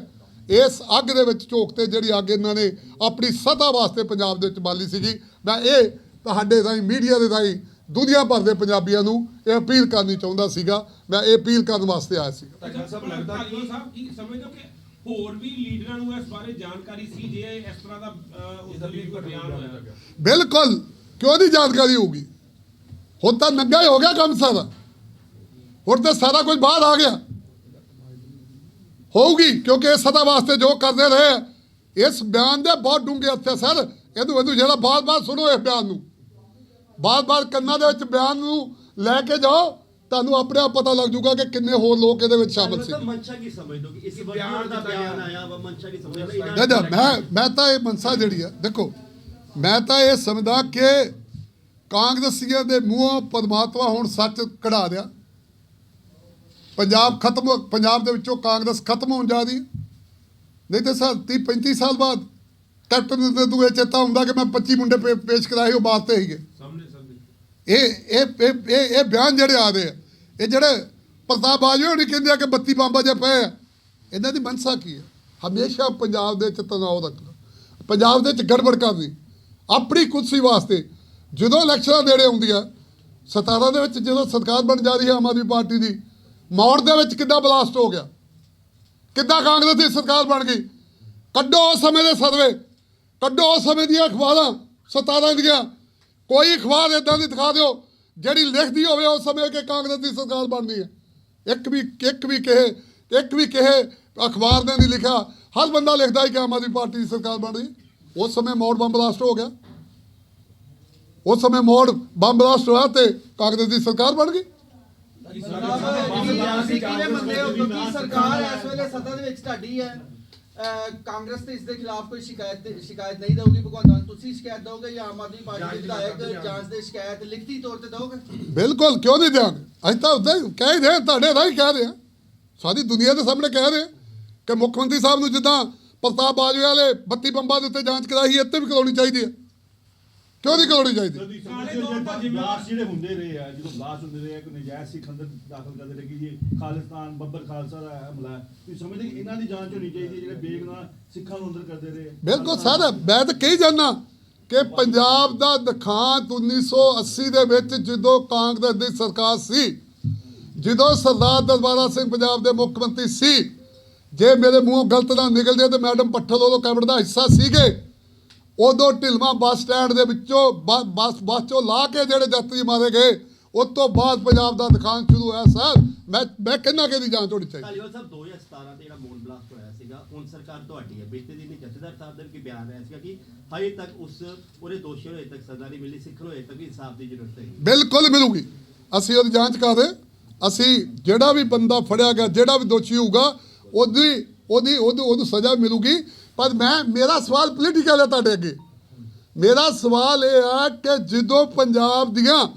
ਇਸ ਅੱਗ ਦੇ ਵਿੱਚ ਝੋਕਤੇ ਜਿਹੜੀ ਅੱਗ ਇਹਨਾਂ ਨੇ ਆਪਣੀ ਸਤਾ ਵਾਸਤੇ ਪੰਜਾਬ ਦੇ ਵਿੱਚ ਬਾਲੀ ਸੀਗੀ। ਮੈਂ ਇਹ ਤੁਹਾਡੇ ਰਾਹੀਂ ਮੀਡੀਆ ਦੇ ਰਾਹੀਂ ਦੁਨੀਆ ਭਰ ਦੇ ਪੰਜਾਬੀਆਂ ਨੂੰ ਇਹ ਅਪੀਲ ਕਰਨੀ ਚਾਹੁੰਦਾ ਸੀਗਾ। ਮੈਂ ਇਹ ਅਪੀਲ ਕਰਨ ਵਾਸਤੇ ਆਇਆ ਸੀ ਅੱਛਾ ਸਭ ਲੱਗਦਾ ਕਿ ਸਾਹਿਬ ਕੀ ਸਮਝਦੇ ਹੋ ਕਿ ਹੋਰ ਵੀ ਲੀਡਰਾਂ ਨੂੰ ਇਸ ਬਾਰੇ ਜਾਣਕਾਰੀ ਸੀ ਜੇ ਇਸ ਤਰ੍ਹਾਂ ਦਾ ਅਹ, ਉਸ ਦਾ ਵੀ ਕੋਈ ਬਿਆਨ ਹੋਇਆ? ਬਿਲਕੁਲ। ਕਿਉਂ ਨਹੀਂ ਜਾਣਕਾਰੀ ਹੋਊਗੀ? ਹੁਣ ਤਾਂ ਨੰਗਾ ਹੀ ਹੋ ਗਿਆ ਕੰਮ ਸਾਰਾ। ਹੁਣ ਤਾਂ ਸਾਰਾ ਕੁਝ ਬਾਹਰ ਆ ਗਿਆ। ਹੋਊਗੀ ਕਿਉਂਕਿ ਇਹ ਸਦਾ ਵਾਸਤੇ ਜੋ ਕਰਦੇ ਰਹੇ। ਇਸ ਬਿਆਨ ਦੇ ਬਹੁਤ ਡੂੰਘੇ ਹੱਥੇ ਸਰ ਇਹਨੂੰ ਇਹਨੂੰ ਜਿਹੜਾ ਬਾਰ-ਬਾਰ ਸੁਣੋ ਇਸ ਬਿਆਨ ਨੂੰ। ਬਾਰ-ਬਾਰ ਕੰਨਾਂ ਦੇ ਵਿੱਚ ਬਿਆਨ ਨੂੰ ਲੈ ਕੇ ਜਾਓ ਤੁਹਾਨੂੰ ਆਪਣੇ ਆਪ ਪਤਾ ਲੱਗ ਜਾਊਗਾ ਕਿ ਕਿੰਨੇ ਹੋਰ ਲੋਕ ਇਹਦੇ ਵਿੱਚ ਸ਼ਾਮਲ ਸੀ। ਸਰ ਮਨਸ਼ਾ ਕੀ ਸਮਝਦੇ ਹੋ ਕਿ ਇਸ ਬਿਆਨ ਦਾ ਬਿਆਨ ਆਇਆ ਵਾ ਮਨਸ਼ਾ ਕੀ ਸਮਝਦੇ ਹੋ ਨਾ ਨਾ ਮੈਂ ਮੈਂ ਤਾਂ ਇਹ ਮਨਸਾ ਜਿਹੜੀ ਆ ਦੇਖੋ ਮੈਂ ਤਾਂ ਇਹ ਸਮਝਦਾ ਕਿ ਕਾਂਗਰਸੀਆਂ ਦੇ ਮੂੰਹੋਂ ਪਰਮਾਤਮਾ ਹੁਣ ਸੱਚ ਕਢਾ ਦਿਆ। ਪੰਜਾਬ ਖਤਮ ਪੰਜਾਬ ਦੇ ਵਿੱਚੋਂ ਕਾਂਗਰਸ ਖਤਮ ਹੋਣ ਜਾ ਰਹੀ ਹੈ। ਨਹੀਂ ਤਾਂ ਸਰ 30 35 ਸਾਲ ਬਾਅਦ ਕੈਪਟਨ ਦੇ ਦੂਏ ਚੇਤਾ ਹੁੰਦਾ ਕਿ ਮੈਂ 25 ਮੁੰਡੇ ਪੇਸ਼ ਕਰਾਏ ਉਹ ਬਾਤ ਤੇ ਹੀਗੇ ਸਾਹਮਣੇ ਸਾਹਮਣੇ। ਇਹ ਇਹ ਇਹ ਇਹ ਬਿਆਨ ਜਿਹੜੇ ਆ ਰਹੇ ਆ ਇਹ ਜਿਹੜੇ ਪ੍ਰਤਾਪ ਬਾਜਵਾ ਹੋਣੀ ਕਹਿੰਦੇ ਆ ਕਿ 32 ਬੰਬਾਂ ਜੇ ਪਏ ਇਹਨਾਂ ਦੀ ਮਨਸਾ ਕੀ ਹੈ? ਹਮੇਸ਼ਾ ਪੰਜਾਬ ਦੇ ਵਿੱਚ ਤਣਾਅ ਰੱਖਣਾ। ਪੰਜਾਬ ਦੇ ਵਿੱਚ ਗੜਬੜ ਕਰਨੀ। ਆਪਣੀ ਕੁਰਸੀ ਵਾਸਤੇ ਜਦੋਂ ਇਲੈਕਸ਼ਨਾਂ ਨੇੜੇ ਆਉਂਦੀਆਂ 17 ਦੇ ਵਿੱਚ ਜਦੋਂ ਸਰਕਾਰ ਬਣ ਜਾ ਰਹੀ ਹੈ ਆਮ ਆਦਮੀ ਪਾਰਟੀ ਦੀ ਮੌੜ ਦੇ ਵਿੱਚ ਕਿੱਦਾਂ ਬਲਾਸਟ ਹੋ ਗਿਆ? ਕਿੱਦਾਂ ਕਾਂਗਰਸ ਦੀ ਸਰਕਾਰ ਬਣ ਗਈ? ਕੱਢੋ ਉਸ ਸਮੇਂ ਦੇ ਸਰਵੇ ਕੱਢੋ ਉਸ ਸਮੇਂ ਦੀਆਂ ਅਖਬਾਰਾਂ 17 ਦੀਆਂ। ਕੋਈ ਅਖਬਾਰ ਇਦਾਂ ਦੀ ਦਿਖਾ ਦਿਓ, ਜਿਹੜੀ ਲਿਖਦੀ ਹੋਵੇ ਉਸ ਸਮੇਂ ਕਿ ਕਾਂਗਰਸ ਦੀ ਸਰਕਾਰ ਬਣਦੀ ਹੈ। ਇੱਕ ਵੀ ਇੱਕ ਵੀ ਕਹੇ ਇੱਕ ਵੀ ਕਹੇ ਅਖਬਾਰ ਨੇ ਨਹੀਂ ਲਿਖਿਆ। ਹਰ ਬੰਦਾ ਲਿਖਦਾ ਹੀ ਕਿ ਆਮ ਆਦਮੀ ਪਾਰਟੀ ਦੀ ਸਰਕਾਰ ਬਣ ਰਹੀ ਉਸ ਸਮੇਂ ਮੌੜ ਬੰਬ ਬਲਾਸਟ ਹੋ ਗਿਆ। ਉਸ ਸਮੇਂ ਮੌੜ ਬੰਬ ਬਲਾਸਟ ਹੋਇਆ ਤੇ ਕਾਂਗਰਸ ਦੀ ਸਰਕਾਰ ਬਣ ਗਈ। ਸਰਕਾਰ ਇਸ ਵੇਲੇ ਸੱਤਾ ਦੇ ਵਿੱਚ ਤੁਹਾਡੀ ਹੈ। ਕਾਂਗਰਸ ਤੇ ਇਸ ਦੇ ਖਿਲਾਫ ਕੋਈ ਸ਼ਿਕਾਇਤ ਸ਼ਿਕਾਇਤ ਨਹੀਂ ਦਊਗੀ ਭਗਵੰਤ ਮਾਨ। ਤੁਸੀਂ ਸ਼ਿਕਾਇਤ ਦੋਗੇ ਜਾਂ ਆਮ ਆਦਮੀ ਪਾਰਟੀ ਦੇ ਵਿਧਾਇਕ ਜਾਂਚ ਦੇ ਸ਼ਿਕਾਇਤ ਲਿਖਤੀ ਤੌਰ ਤੇ ਦੋਗੇ ਬਿਲਕੁਲ, ਕਿਉਂ ਨਹੀਂ ਦਿਆਂਗੇ? ਅਸੀਂ ਤਾਂ ਉਦਾਂ ਹੀ ਕਹਿ ਹੀ ਰਹੇ ਤੁਹਾਡੇ ਰਾਹੀਂ ਕਹਿ ਰਹੇ ਹਾਂ। ਸਾਰੀ ਦੁਨੀਆ ਦੇ ਸਾਹਮਣੇ ਕਹਿ ਰਹੇ ਕਿ ਮੁੱਖ ਮੰਤਰੀ ਸਾਹਿਬ ਨੂੰ ਜਿੱਦਾਂ ਪ੍ਰਤਾਪ ਬਾਜਵਾ ਵਾਲੇ 32 ਬੰਬਾਂ ਦੇ ਉੱਤੇ ਜਾਂਚ ਕਰਾਈ, ਇੱਥੇ ਵੀ ਕਰਾਉਣੀ ਚਾਹੀਦੀ ਹੈ। ਕਿਉਂ ਨਹੀਂ ਕਰਾਉਣੀ ਚਾਹੀਦੀ? ਕਾਲੇ ਤੌਰ ਤੇ ਜਿਵੇਂ- ਬਲਾਸ ਜਿਹੜੇ ਹੁੰਦੇ ਰਹੇ ਆ ਜਦੋਂ ਬਲਾਸ ਹੁੰਦੇ ਰਹੇ ਆ ਕੋਈ ਨਜਾਇਜ਼ ਸਿੱਖ ਅੰਦਰ ਦਾਖਲ ਕਰਦੇ ਰਹੇ ਕਿ ਜੀ ਖਾਲਿਸਤਾਨ ਬੱਬਰ ਖਾਲਸਾ ਦਾ ਹਮਲਾ ਹੈ। ਤੁਸੀਂ ਸਮਝਦੇ ਕਿ ਇਹਨਾਂ ਦੀ ਜਾਂਚ ਹੋਣੀ ਚਾਹੀਦੀ ਹੈ ਜਿਹੜੇ ਬੇਗੁਨਾਹ ਸਿੱਖਾਂ ਨੂੰ ਅੰਦਰ ਕਰਦੇ ਰਹੇ ਬਿਲਕੁਲ ਸਰ ਮੈਂ ਤਾਂ ਕਹੀ ਜਾਂਦਾ ਕਿ ਪੰਜਾਬ ਦਾ ਦਖਾਂਤ 1980 ਦੇ ਵਿੱਚ ਜਦੋਂ ਕਾਂਗਰਸ ਦੀ ਸਰਕਾਰ ਸੀ ਜਦੋਂ ਸਰਦਾਰ ਦਰਬਾਰਾ ਸਿੰਘ ਪੰਜਾਬ ਦੇ ਮੁੱਖ ਮੰਤਰੀ ਸੀ ਜੇ ਮੇਰੇ ਮੂੰਹੋਂ ਗਲਤ ਨਾ ਨਿਕਲਦੇ ਤੇ ਮੈਡਮ ਪੱਠਲ ਉਦੋਂ ਕੈਬਨਿਟ ਦਾ ਹਿੱਸਾ ਸੀਗੇ ਉਦੋਂ ਢਿਲਮਾ ਬੱਸ ਸਟੈਂਡ ਦੇ ਵਿੱਚੋਂ ਬੱਸ ਬੱਸ ਚੋਂ ਲਾ ਕੇ ਜਿਹੜੇ ਯਾਤਰੀ ਮਾਰੇ ਗਏ ਉਸ ਤੋਂ ਬਾਅਦ ਪੰਜਾਬ ਦਾ ਦਿਖਾਣ ਸ਼ੁਰੂ ਹੋਇਆ ਸਰ। ਮੈਂ ਮੈਂ ਕਹਿੰਦਾ ਕਿ ਇਹਦੀ ਜਾਂਚ ਹੋਣੀ ਚਾਹੀਦੀ? ਧਾਲੀਵਾਲ ਸਾਹਿਬ 2017 ਤੇ ਜਿਹੜਾ ਮੋਨ ਬਲਾਸਟ ਹੋਇਆ ਸੀਗਾ ਹੁਣ ਸਰਕਾਰ ਤੁਹਾਡੀ ਹੈ। ਬੀਤੇ ਦਿਨ ਜਥੇਦਾਰ ਸਾਹਿਬ ਦਾ ਵੀ ਬਿਆਨ ਆਇਆ ਸੀਗਾ ਕਿ ਹਜੇ ਤੱਕ ਉਸ ਉਹਦੇ ਦੋਸ਼ੀਆਂ ਨੂੰ ਹਜੇ ਤੱਕ ਸਜ਼ਾ ਨਹੀਂ ਮਿਲੀ ਸਿੱਖ ਹਜੇ ਤੱਕ ਵੀ ਇਨਸਾਫ ਦੀ ਜ਼ਰੂਰਤ ਹੈ ਬਿਲਕੁਲ ਮਿਲੂਗੀ। ਅਸੀਂ ਉਹਦੀ ਜਾਂਚ ਕਰ ਰਹੇ। ਅਸੀਂ ਜਿਹੜਾ ਵੀ ਬੰਦਾ ਫੜਿਆ ਗਿਆ ਜਿਹੜਾ ਵੀ ਦੋਸ਼ੀ ਹੋਊਗਾ ਉਹਦੀ ਉਹਦੀ ਉਹਨੂੰ ਸਜ਼ਾ ਮਿਲੂਗੀ। ਪਰ ਮੈਂ ਮੇਰਾ ਸਵਾਲ ਪੋਲੀਟੀਕਲ ਹੈ ਤੁਹਾਡੇ ਅੱਗੇ। ਮੇਰਾ ਸਵਾਲ ਇਹ ਹੈ ਕਿ ਜਦੋਂ ਪੰਜਾਬ ਦੀਆਂ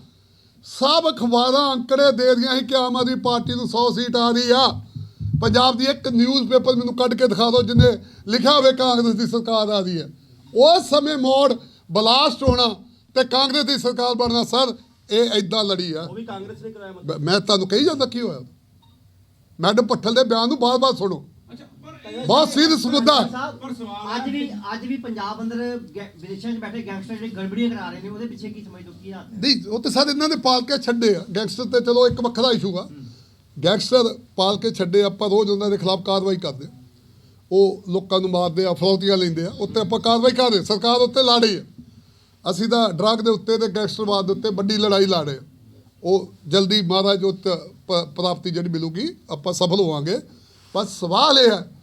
ਸਭ ਅਖਬਾਰਾਂ ਅੰਕੜੇ ਦੇ ਰਹੀਆਂ ਸੀ ਕਿ ਆਮ ਆਦਮੀ ਪਾਰਟੀ ਨੂੰ 100 ਸੀਟ ਆ ਰਹੀ ਆ ਪੰਜਾਬ ਦੀ ਇੱਕ ਨਿਊਜ਼ਪੇਪਰ ਮੈਨੂੰ ਕੱਢ ਕੇ ਦਿਖਾ ਦਿਓ ਜਿੰਨੇ ਲਿਖਿਆ ਹੋਵੇ ਕਾਂਗਰਸ ਦੀ ਸਰਕਾਰ ਆ ਰਹੀ ਹੈ। ਉਸ ਸਮੇਂ ਮੋੜ ਬਲਾਸਟ ਹੋਣਾ ਤੇ ਕਾਂਗਰਸ ਦੀ ਸਰਕਾਰ ਬਣਨਾ ਸਰ ਇਹ ਐਦਾਂ ਲੜੀ ਆ। ਉਹ ਵੀ ਕਾਂਗਰਸ ਨੇ ਕਰਾਇਆ ਮੈਂ ਤੁਹਾਨੂੰ ਕਹੀ ਜਾਂਦਾ ਕੀ ਹੋਇਆ? ਮੈਡਮ ਪੱਠਲ ਦੇ ਬਿਆਨ ਨੂੰ ਬਾਰ-ਬਾਰ ਸੁਣੋ। ਬਹੁਤ ਸੀਰੀਅਸ ਮੁੱਦਾ ਸਵਾਲ ਅੱਜ ਵੀ ਅੱਜ ਵੀ ਪੰਜਾਬ ਅੰਦਰ ਗੈ- ਵਿਦੇਸ਼ਾਂ 'ਚ ਬੈਠੇ ਗੈਂਗਸਟਰ ਜਿਹੜੇ ਗੜਬੜੀਆਂ ਕਰਾ ਰਹੇ ਨੇ ਉਹਦੇ ਪਿੱਛੇ ਕੀ ਸਮਝਦੇ ਹੋ ਕੀ ਹੈ ਨਹੀਂ ਉਹ ਤੇ ਸਾਰੇ ਇਹਨਾਂ ਨੇ ਪਾਲ ਕੇ ਛੱਡੇ ਆ। ਗੈਂਗਸਟਰ ਤੇ ਚਲੋ ਇੱਕ ਵੱਖਰਾ ਇਸ਼ੂ ਆ। ਗੈਂਗਸਟਰ ਪਾਲ ਕੇ ਛੱਡੇ ਆਪਾਂ ਰੋਜ਼ ਉਹਨਾਂ ਦੇ ਖਿਲਾਫ ਕਾਰਵਾਈ ਕਰਦੇ ਆ। ਉਹ ਲੋਕਾਂ ਨੂੰ ਮਾਰਦੇ ਆ ਫਰੌਤੀਆਂ ਲੈਂਦੇ ਆ। ਉੱਤੇ ਆਪਾਂ ਕਾਰਵਾਈ ਕਰਦੇ ਸਰਕਾਰ ਉੱਤੇ ਲੜ ਰਹੀ ਆ। ਅਸੀਂ ਤਾਂ ਡਰੱਗ ਦੇ ਉੱਤੇ ਤੇ ਗੈਂਗਸਟਰਵਾਦ ਦੇ ਉੱਤੇ ਵੱਡੀ ਲੜਾਈ ਲੜ ਰਹੇ ਆ। ਉਹ ਜਲਦੀ ਮਹਾਰਾਜ ਉਹ ਪ੍ਰਾਪਤੀ ਜਿਹੜੀ ਮਿਲੂਗੀ ਆਪਾਂ ਸਫਲ ਹੋਵਾਂਗੇ। ਪਰ ਸਵਾਲ ਇਹ ਹੈ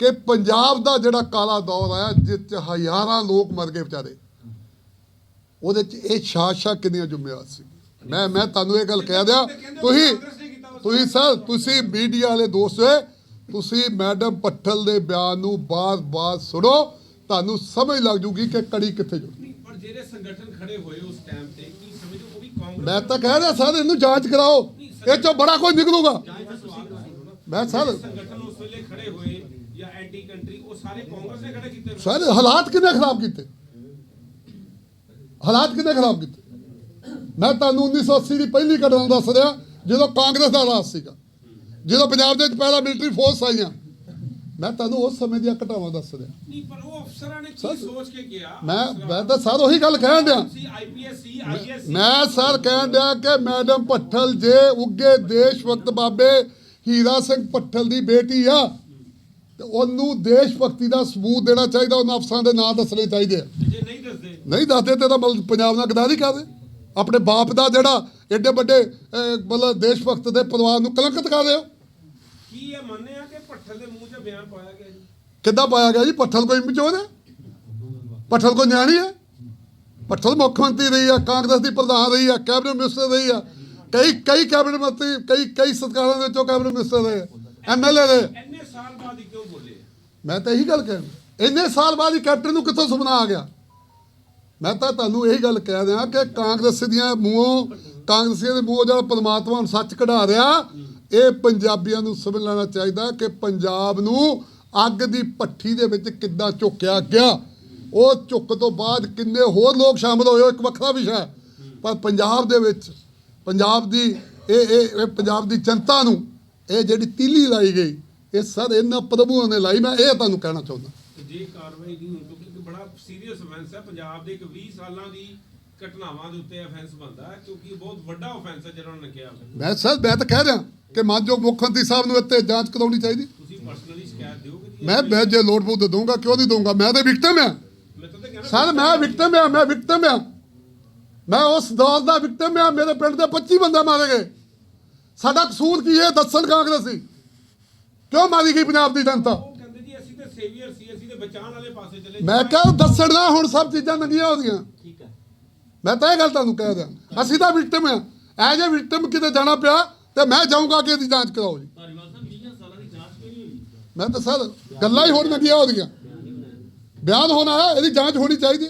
ਕਿ ਪੰਜਾਬ ਦਾ ਜਿਹੜਾ ਕਾਲਾ ਦੌਰ ਆਇਆ ਜਿਸ 'ਚ ਹਜ਼ਾਰਾਂ ਲੋਕ ਮਰ ਗਏ ਵਿਚਾਰੇ ਉਹਦੇ 'ਚ ਇਹ ਸ਼ਾਸਾ ਕਿੰਨੀਆਂ ਜ਼ਿੰਮੇਵਾਰ ਸੀ। ਮੈਂ ਮੈਂ ਤੁਹਾਨੂੰ ਇਹ ਗੱਲ ਕਹਿ ਦਿਆਂ ਤੁਸੀਂ ਤੁਸੀਂ ਸਰ ਤੁਸੀਂ ਮੀਡੀਆ ਵਾਲੇ ਦੋਸਤ ਤੁਸੀਂ ਮੈਡਮ ਪੱਠਲ ਦੇ ਬਿਆਨ ਨੂੰ ਬਾਰ-ਬਾਰ ਸੁਣੋ ਤੁਹਾਨੂੰ ਸਮਝ ਲੱਗ ਜੂਗੀ ਕਿ ਕੜੀ ਕਿੱਥੇ ਜੁੜੀ। ਨਹੀਂ ਪਰ ਜਿਹੜੇ ਸੰਗਠਨ ਖੜੇ ਹੋਏ ਉਸ ਟਾਈਮ ਤੇ ਕੀ ਸਮਝੋ ਉਹ ਵੀ ਕਾਂਗਰਸ ਮੈਂ ਤਾਂ ਕਹਿ ਰਿਹਾ ਸਰ ਇਹਨੂੰ ਜਾਂਚ ਕਰਾਓ ਇਹ ਚੋਂ ਬੜਾ ਕੁਝ ਨਿਕਲੂਗਾ। ਮੈਂ ਸਰ ਸੰਗਠਨ ਉਸ ਵੇਲੇ ਖੜੇ ਹੋਏ ਜਾਂ ਸਾਰੇ ਕਾਂਗਰਸ ਨੇ ਖੜੇ ਕੀਤੇ। ਸਰ ਹਾਲਾਤ ਕਿੰਨੇ ਖਰਾਬ ਕੀਤੇ? ਹਾਲਾਤ ਕਿੰਨੇ ਖਰਾਬ ਕੀਤੇ? ਮੈਂ ਤੁਹਾਨੂੰ 1980 ਦੀ ਪਹਿਲੀ ਘਟਨਾ ਦੱਸ ਰਿਹਾ ਜਦੋਂ ਕਾਂਗਰਸ ਦਾ ਰਾਜ ਸੀਗਾ ਜਦੋਂ ਪੰਜਾਬ ਦੇ ਵਿੱਚ ਪਹਿਲਾ ਮਿਲਟਰੀ ਫੋਰਸ ਆਈਆਂ। ਮੈਂ ਤੁਹਾਨੂੰ ਉਸ ਸਮੇਂ ਦੀਆਂ ਘਟਨਾਵਾਂ ਦੱਸ ਰਿਹਾ। ਨਹੀਂ ਪਰ ਉਹ ਅਫਸਰਾਂ ਨੇ ਕੀ ਸੋਚ ਕੇ ਕਿਹਾ? ਮੈਂ ਮੈਂ ਤਾਂ ਸਰ ਉਹੀ ਗੱਲ ਕਹਿਣ ਡਿਆ। ਆਈਐਸ ਮੈਂ ਸਰ ਕਹਿਣ ਡਿਆ ਕਿ ਮੈਡਮ ਭੱਠਲ ਜੇ ਉੱਗੇ ਦੇਸ਼ ਭਗਤ ਬਾਬੇ ਹੀਰਾ ਸਿੰਘ ਭੱਠਲ ਦੀ ਬੇਟੀ ਆ ਤੇ ਉਹਨੂੰ ਦੇਸ਼ ਭਗਤੀ ਦਾ ਸਬੂਤ ਦੇਣਾ ਚਾਹੀਦਾ ਉਹਨਾਂ ਅਫਸਰਾਂ ਦੇ ਨਾਂ ਦੱਸਣੇ ਚਾਹੀਦੇ ਆ। ਜੇ ਨਹੀਂ ਦੱਸਦੇ? ਨਹੀਂ ਦੱਸਦੇ ਤੇ ਤਾਂ ਪੰਜਾਬ ਨਾਲ ਗਦਾਰੀ ਕਰਦੇ ਆਪਣੇ ਬਾਪ ਦਾ ਜਿਹੜਾ ਏਡੇ ਵੱਡੇ ਮਤਲਬ ਦੇਸ਼ ਭਗਤ ਦੇ ਪਰਿਵਾਰ ਨੂੰ ਕਲੰਕਿਤ ਕਰ ਰਹੇ ਹੋ। ਕੀ ਇਹ ਮੰਨਿਆ ਕਿ ਭੱਠਲ ਦੇ ਮੂੰਹ 'ਚ ਬਿਆਨ ਪਾਇਆ ਗਿਆ ਜੀ? ਕਿੱਦਾਂ ਪਾਇਆ ਗਿਆ ਜੀ? ਪੱਠਲ ਕੋਈ ਮਚੋਰ ਹੈ? ਪੱਠਲ ਕੋਈ ਨਿਆਣੀ ਹੈ? ਪੱਠਲ ਮੁੱਖ ਮੰਤਰੀ ਰਹੀ ਆ ਕਾਂਗਰਸ ਦੀ ਪ੍ਰਧਾਨ ਰਹੀ ਆ ਕੈਬਨਿਟ ਮਿਨਿਸਟਰ ਰਹੀ ਆ। ਕਈ ਕਈ ਕੈਬਨਿਟ ਮੰਤਰੀ ਕਈ ਕਈ ਸਰਕਾਰਾਂ ਦੇ ਵਿੱਚੋਂ ਕੈਬਨਿਟ ਮਿਨਿਸਟਰ ਰਹੇ ਐਮਐਲਏ ਰਹੇ। ਇੰਨੇ ਕਿਉਂ ਬੋਲੇ? ਮੈਂ ਤਾਂ ਇਹੀ ਗੱਲ ਕਹਿਣਾ ਇੰਨੇ ਸਾਲ ਬਾਅਦ ਹੀ ਕੈਪਟਨ ਨੂੰ ਕਿੱਥੋਂ ਸੁਪਨਾ ਆ ਗਿਆ? ਮੈਂ ਤਾਂ ਤੁਹਾਨੂੰ ਇਹੀ ਗੱਲ ਕਹਿ ਦਿਆਂ ਕਿ ਕਾਂਗਰਸ ਦੀਆਂ ਮੂੰਹੋਂ, ਕਾਂਗਰਸੀਆਂ ਦੇ ਮੂੰਹੋਂ ਜਿਹੜਾ ਪਰਮਾਤਮਾ ਨੂੰ ਸੱਚ ਕਢਾ ਰਿਹਾ, ਇਹ ਪੰਜਾਬੀਆਂ ਨੂੰ ਸਮਝ ਲੈਣਾ ਚਾਹੀਦਾ ਕਿ ਪੰਜਾਬ ਨੂੰ ਅੱਗ ਦੀ ਭੱਠੀ ਦੇ ਵਿੱਚ ਕਿੱਦਾਂ ਝੁਕਿਆ ਗਿਆ। ਉਹ ਝੁੱਕ ਤੋਂ ਬਾਅਦ ਕਿੰਨੇ ਹੋਰ ਲੋਕ ਸ਼ਾਮਲ ਹੋਏ, ਉਹ ਇੱਕ ਵੱਖਰਾ ਵਿਸ਼ਾ ਹੈ। ਪਰ ਪੰਜਾਬ ਦੇ ਵਿੱਚ, ਪੰਜਾਬ ਦੀ ਇਹ ਇਹ ਪੰਜਾਬ ਦੀ ਜਨਤਾ ਨੂੰ ਇਹ ਜਿਹੜੀ ਤੀਲੀ ਲਾਈ ਗਈ ਇਹ ਸਰ ਇਹਨਾਂ ਪ੍ਰਭੂਆਂ ਨੇ ਲਾਈ ਮੈਂ ਇਹ ਤੁਹਾਨੂੰ ਕਹਿਣਾ ਚਾਹੁੰਦਾ। ਜੇ ਕਾਰਵਾਈ ਨਹੀਂ ਹੋਈ ਕਿਉਂਕਿ ਇੱਕ ਬੜਾ ਸੀਰੀਅਸ ਅਫੈਂਸ ਹੈ ਪੰਜਾਬ ਦੇ ਇੱਕ 20 ਸਾਲਾਂ ਦੀ ਘਟਨਾਵਾਂ ਦੇ ਉੱਤੇ ਅਫੈਂਸ ਬੰਦਾ ਹੈ ਕਿਉਂਕਿ ਇਹ ਬਹੁਤ ਵੱਡਾ ਅਫੈਂਸ ਹੈ ਜਿਹੜਾ ਉਹਨਾਂ ਨੇ ਕਿਹਾ ਮੈਂ ਸਰ ਮੈਂ ਤਾਂ ਕਹਿ ਰਿਹਾ ਕਿ ਮਾਨਯੋਗ ਮੁੱਖ ਮੰਤਰੀ ਸਾਹਿਬ ਨੂੰ ਇੱਥੇ ਜਾਂਚ ਕਰਾਉਣੀ ਚਾਹੀਦੀ। ਤੁਸੀਂ ਪਰਸਨਲੀ ਸ਼ਿਕਾਇਤ ਦਿਓਗੇ ਜੀ? ਮੈਂ ਮੈਂ ਜੇ ਲੋੜ ਪਊ ਤਾਂ ਦਊਂਗਾ ਕਿਉਂ ਨਹੀਂ ਦਊਂਗਾ? ਮੈਂ ਤਾਂ ਵਿਕਟਮ ਆ ਮੈਂ ਤਾਂ ਕਹਿਣਾ ਸਰ ਮੈਂ ਵਿਕਟਮ ਆ ਮੈਂ ਵਿਕਟਮ ਆ ਮੈਂ ਉਸ ਦੌਰ ਦਾ ਵਿਕਟਮ ਆ ਮੇਰੇ ਪਿੰਡ ਦੇ 25 ਬੰਦੇ ਮਾਰੇ ਗਏ। ਸਾਡਾ ਕਸੂਰ ਕੀ ਹੈ? ਦੱਸਣ ਕਾਂਗਰਸੀ। ਕਿਉਂ ਮਾਰੀ ਗਈ ਪੰਜਾਬ ਦੀ ਜਨਤਾ? ਉਹ ਕਹਿੰਦੇ ਜੀ ਅਸੀਂ ਤੇ ਸੇਵੀਅਰ ਸੀ ਅਸੀਂ ਤੇ ਬਚਾਉਣ ਵਾਲੇ ਪਾਸੇ ਚਲੇ ਮੈਂ ਕਹਾਂ ਦੱਸਣ ਹੁਣ ਸਭ ਚੀਜ਼ਾਂ ਨੰਗੀਆਂ ਹੋ ਗਈਆਂ। ਠੀਕ ਹੈ। ਮੈਂ ਤਾਂ ਇਹ ਗੱਲ ਤੁਹਾਨੂੰ ਕਹਿ ਦਿਆਂ ਅਸੀਂ ਤਾਂ ਵਿਕਟਮ ਆ ਐਜ ਅ ਵਿਕਟਮ ਕਿਤੇ ਜਾਣਾ ਪਿਆ ਤੇ ਮੈਂ ਜਾਊਂਗਾ ਕਿ ਇਹਦੀ ਜਾਂਚ ਕਰਾਓ ਜੀ। ਧਾਰੀਵਾਲ ਸਾਹਿਬ 20 ਸਾਲਾਂ ਦੀ ਜਾਂਚ ਕਿਉਂ ਨਹੀਂ ਹੋਈ? ਮੈਂ ਤਾਂ ਸਰ ਗੱਲਾਂ ਹੀ ਹੋਰ ਨੰਗੀਆਂ ਹੋ ਗਈਆਂ। ਬਿਆਨ ਹੋਣਾ ਹੈ ਇਹਦੀ ਜਾਂਚ ਹੋਣੀ ਚਾਹੀਦੀ।